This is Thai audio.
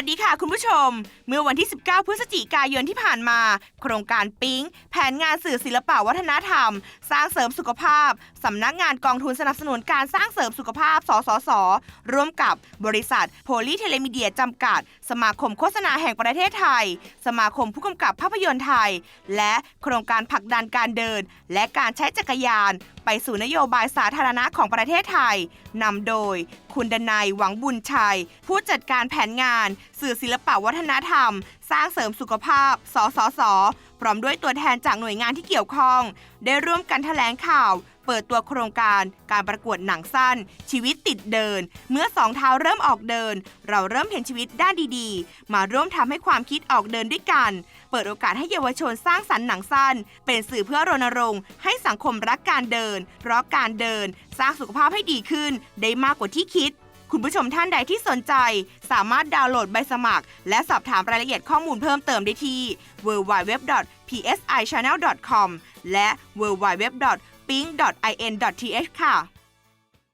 สดีค่ะคุณผู้ชม เมื่อวันที่ 19 พฤศจิกายนที่ผ่านมา โครงการปิ๊ง แผนงานสื่อศิลปะวัฒนธรรม สร้างเสริมสุขภาพ สำนักงานกองทุนสนับสนุนการสร้างเสริมสุขภาพ สสส ร่วมกับบริษัท โพลีเทเลมีเดียจำกัด สมาคมโฆษณาแห่งประเทศไทย สมาคมผู้กำกับภาพยนตร์ไทย และโครงการผลักดันการเดิน และการใช้จักรยาน ไปสู่นโยบายสาธารณะของประเทศไทยนำโดย คุณดนัยหวังบุญชัย ผู้จัดการแผนงานสื่อศิลปะวัฒนธรรม สร้างเสริมสุขภาพ สสส พร้อมด้วยตัวแทนจากหน่วยงานที่เกี่ยวข้อง ได้ร่วมกันแถลงข่าว เปิดตัวโครงการการประกวดหนังสั้น ชีวิตติดเดิน เมื่อสองเท้าเริ่มออกเดิน เราเริ่มเห็นชีวิตด้านดีๆ มาร่วมทำให้ความคิดออกเดินด้วยกัน เปิดโอกาสให้เยาวชนสร้างสรรค์หนังสั้น เป็นสื่อเพื่อรณรงค์ให้สังคมรักการเดิน เพราะการเดิน สร้างสุขภาพให้ดีขึ้น ได้มากกว่าที่คิด คุณผู้ชมท่านใดที่สนใจ สามารถดาวน์โหลดใบสมัคร และสอบถามรายละเอียดข้อมูลเพิ่มเติมได้ที่ www.psichannel.com และ www.ping.in.th ค่ะ